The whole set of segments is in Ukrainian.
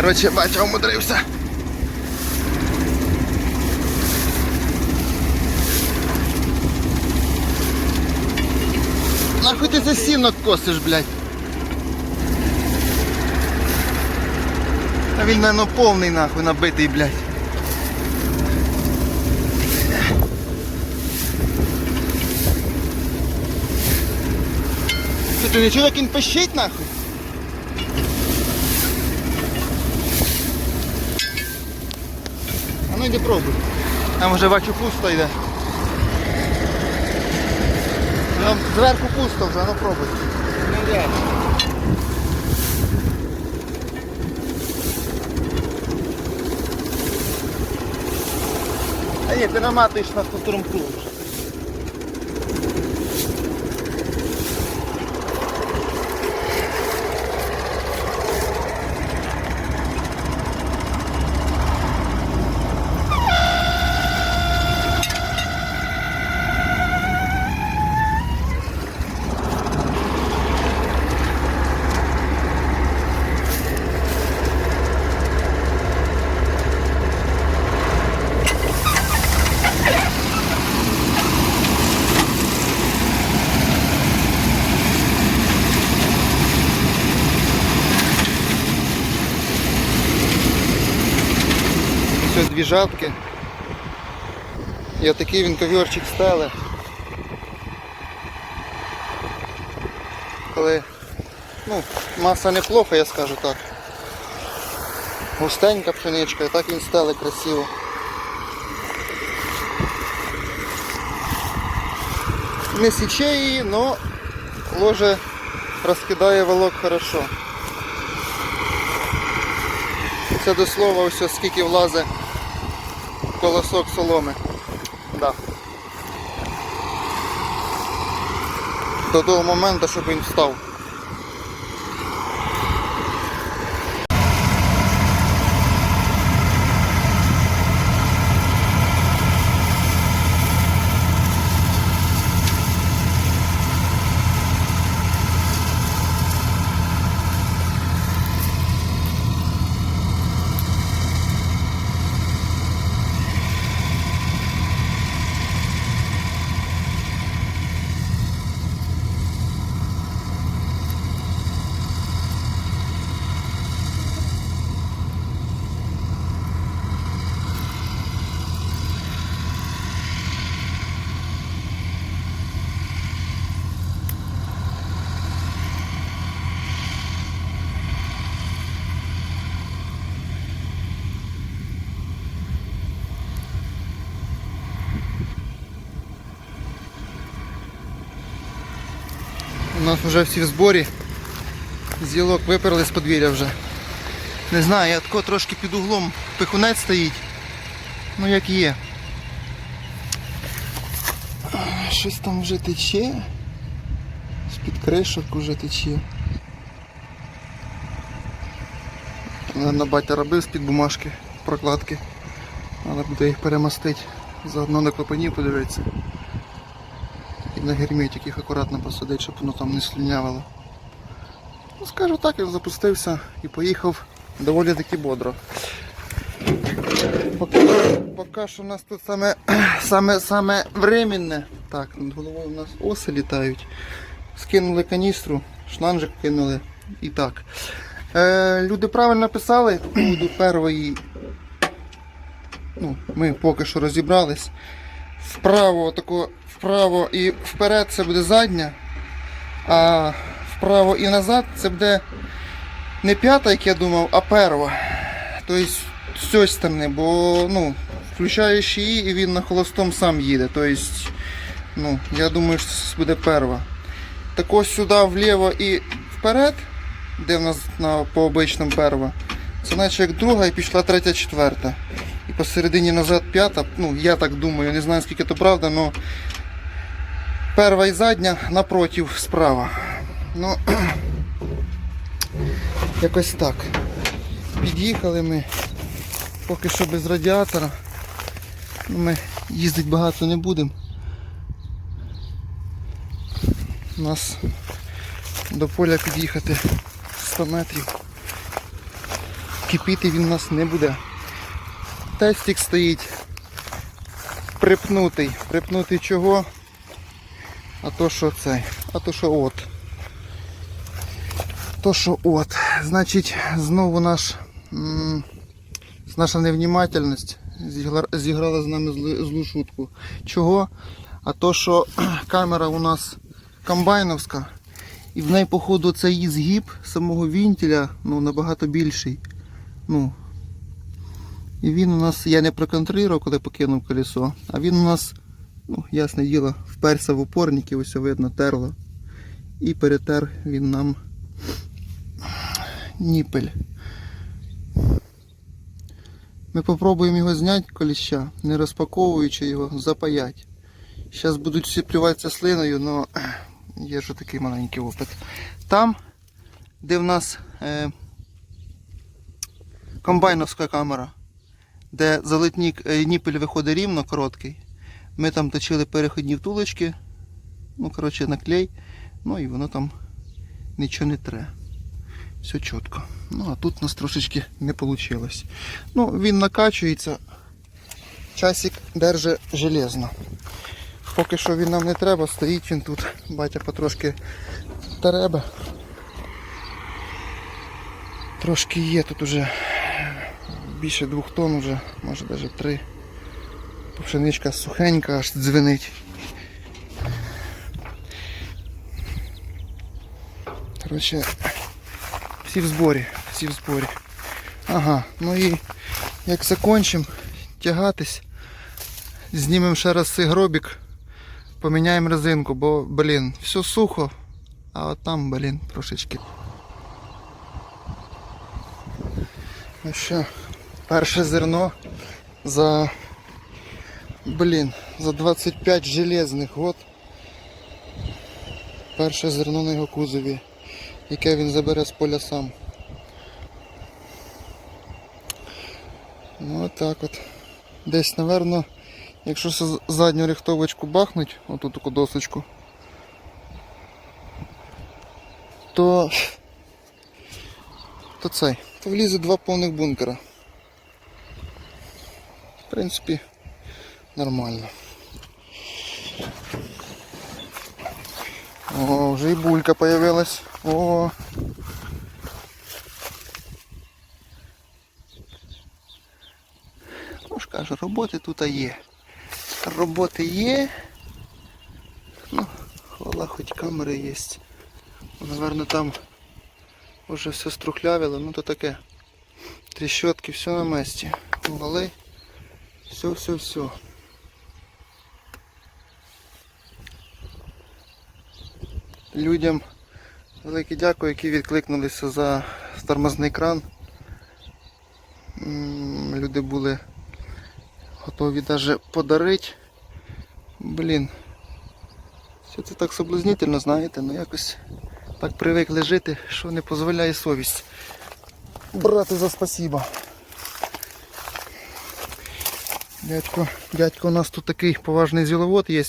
Коротше, батя умудрився. Нахуй ти за сінок косиш, блядь? Та він, наверно, повний нахуй набитий, блядь. Ти, чув, як він пищить нахуй? Ну пробуй. Там вже бачу пусто йде. Там зверху пусто вже, ну пробуй. Ну. А ні, ти наматуєш на турмку вже. Дві жатки. І отакий він ковірчик стали. Коли ну, маса неплохо, я скажу так. Густенька пшеничка, і так він стали красиво. Не січе її, но ложе розкидає волок хорошо. Це до слова ось скільки влазить колосок соломи. Да. До того моменту, щоб він встав. Вже всі в зборі. Зілок виперли з подвір'я вже. Не знаю, я тако трошки під углом пихунець стоїть. Ну як є. Щось там вже тече. З-під кришок вже тече. Наверно, батя робив з-під бумажки, прокладки. Але буде їх перемастити. Заодно на клапанів подивитися. На герметик їх акуратно посадити, щоб воно там не слюнявило. Ну, скажу так, він запустився і поїхав доволі таки бодро. Поки, поки що у нас тут саме, саме, саме временне. Так, над головою у нас оси літають. Скинули каністру, шланжик кинули і так. Е, люди правильно писали поводу першої. Ну, ми поки що розібрались. Вправо тако, вправо і вперед це буде задня, а вправо і назад це буде не п'ята, як я думав, а перва. Тобто з цієї сторони, бо ну, включаєш її і він на холостом сам їде. Тобто, ну, я думаю, що це буде перва. Так ось сюди вліво і вперед, де в нас на, по обичному перва, це наче як друга і пішла третя, четверта. І посередині назад п'ята, ну я так думаю, не знаю скільки це правда, але перва і задня напротив справа. Ну, якось так. Під'їхали ми поки що без радіатора. Ну, Ми їздити багато не будемо. У нас до поля під'їхати 100 метрів. кипіти він у нас не буде. Тестик стоїть припнутий. Припнутий чого? А то що цей? А то що от. То що от. Значить, знову наш, м, наша невнімательність зіграла з нами злу шутку. Чого? А то, що камера у нас комбайновська, і в неї, походу, цей згиб самого вінтіля ну, набагато більший. Ну, і він у нас, я не проконтролював, коли покинув колесо, а він у нас, ну, ясне діло, вперся в опорники, ось видно, терло. І перетер він нам ніпель. Ми попробуємо його зняти коліща, не розпаковуючи його, запаять. Зараз будуть всі плюватися слиною, але є ж такий маленький опит. Там, де в нас е, комбайновська камера, де залитник, е, ніпель виходить рівно, короткий. Ми там точили переходні втулочки, ну, коротше, на клей, ну і воно там нічого не тре. Все чітко. Ну, а тут у нас трошечки не вийшло. Ну, він накачується, часик держить железно. Поки що він нам не треба, стоїть він тут. Батя потрошки теребе. Трошки є тут уже більше двох тонн уже, може навіть три. Пшеничка сухенька, аж дзвенить. Коротше, всі в зборі, всі в зборі. Ага, ну і як закончимо тягатись, знімемо ще раз цей гробік, поміняємо резинку, бо, блін, все сухо, а от там, блін, трошечки. Ну що, перше зерно за, блін, за 25 железних год. Перше зерно на його кузові, яке він забере з поля сам. Ну отак от. Десь, напевно, якщо задню рихтовочку бахнуть, оту таку досочку, то, то цей, то влізе два повних бункера. В принципі, нормально. О, вже і булька появилась. О. Ну ж кажу, роботи тут є. Роботи є. Ну, хвала, хоч камери є. Наверно, там вже все струхлявило, ну то таке. Тріщотки, все на місці. Вали. Все, все, все. Людям велике дякую, які відкликнулися за тормозний кран. Люди були готові навіть подарити. Блін. Все це так соблазнительно, знаєте, ну якось так привикли жити, що не дозволяє совість. Брати за спасіба. Дядько, дядько у нас тут такий поважний зіловод є.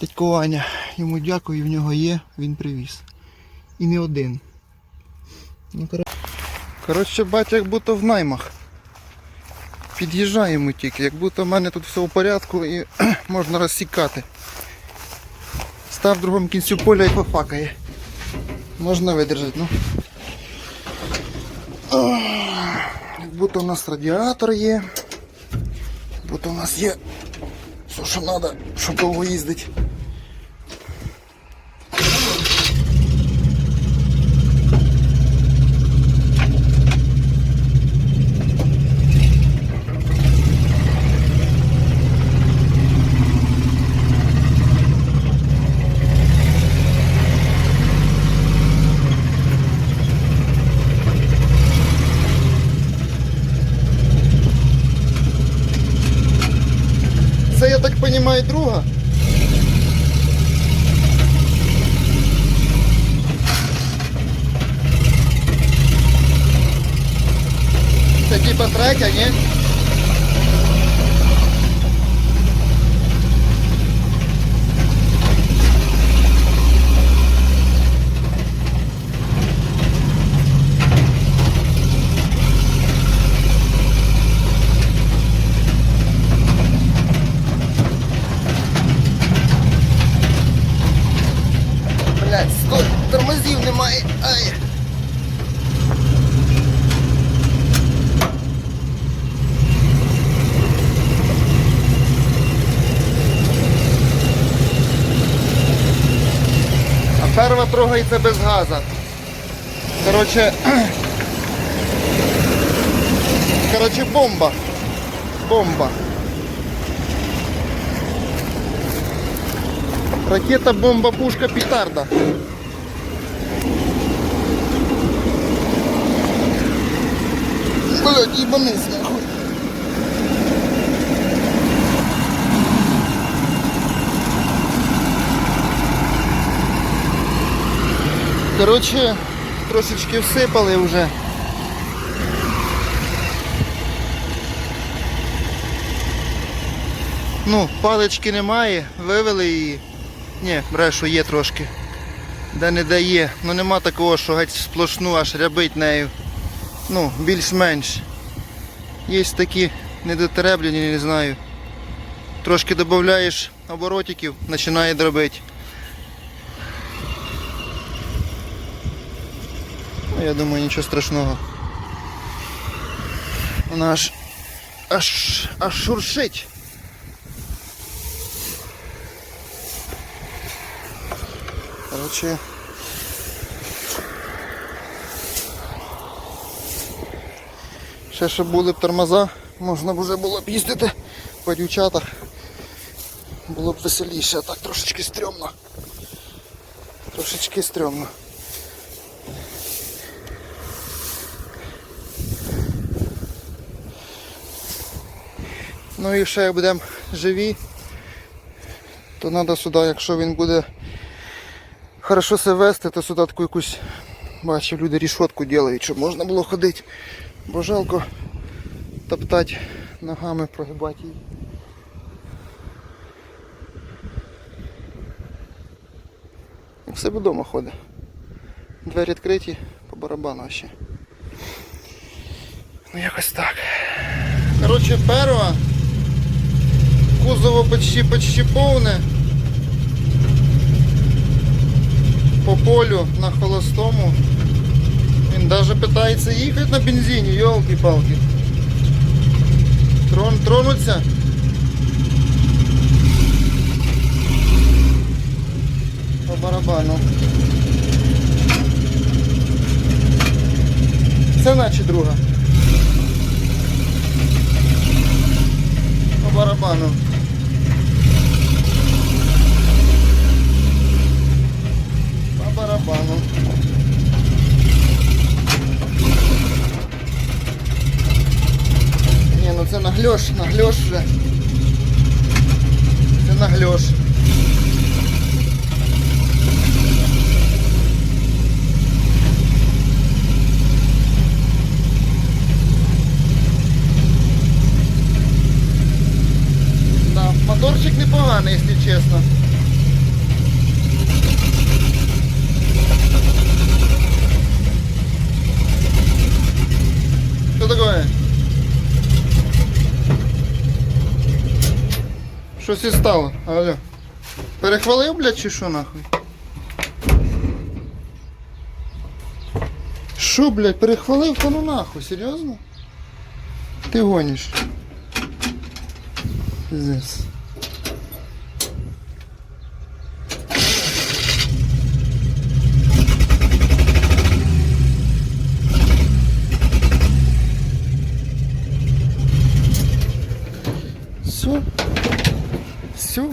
Дядько Ваня. Йому дякую, в нього є, він привіз. І не один. Ну, кор... Коротше, батя як будто в наймах. Під'їжджаємо тільки, як будто в мене тут все в порядку і можна розсікати. Став в другому кінцю поля і пофакає. Можна видержати, ну. Як будто у нас радіатор є. Будто у нас є все, що треба, щоб довго їздити. Це я так розумію друга. Це типа третя, ні? Ай. А перва трогається без газа. Короче, короче, бомба. Бомба. Ракета, бомба, пушка, петарда. Блядь, ебанись Короче, трошечки всипали вже. Ну, палички немає, вивели її. Ні, брешу, є трошки. Де не дає. Ну нема такого, що геть сплошну аж рябить нею. Ну, більш-менш. Є такі недотереблені, не знаю. Трошки додаєш оборотиків, починає дробити. Я думаю, нічого страшного. Вона аж аж, аж шуршить. Короче. Ще щоб були б тормоза, можна б вже було б їздити по дівчатах. Було б веселіше, а так трошечки стрьомно. Трошечки стрьомно. Ну і ще як будемо живі, то треба сюди, якщо він буде хорошо себе вести, то сюди таку якусь, бачив, люди рішотку роблять, щоб можна було ходити. Бо жалко топтати ногами, прогибати її. В себе вдома ходить. Двері відкриті, по барабану ще. Ну якось так. Коротше, перва. Кузово почти почти повне. По полю на холостому. Він навіть питається їхати на бензині, йолки-палки. Трон, тронуться. По барабану. Це наче друга. По барабану. Барабану. Ні, ну це нагльош, нагльош вже. Це нагльош. Да, моторчик непоганий, якщо чесно. Що таке? Щось і стало, алло. Перехвалив, блядь, чи що нахуй? Що, блядь, перехвалив, то ну нахуй, серйозно? Ти гониш. Пиздец. Все. Все,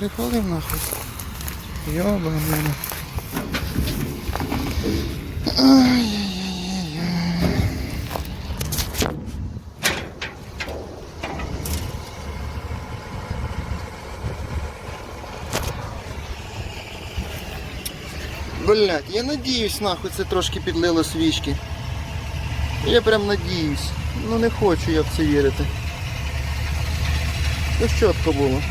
блядь, перехвалив нахуй. Ёбаный. Блять, я надіюсь, нахуй це трошки підлило свічки. Я прям надіюсь. Ну не хочу я в це вірити. Ну чітко було.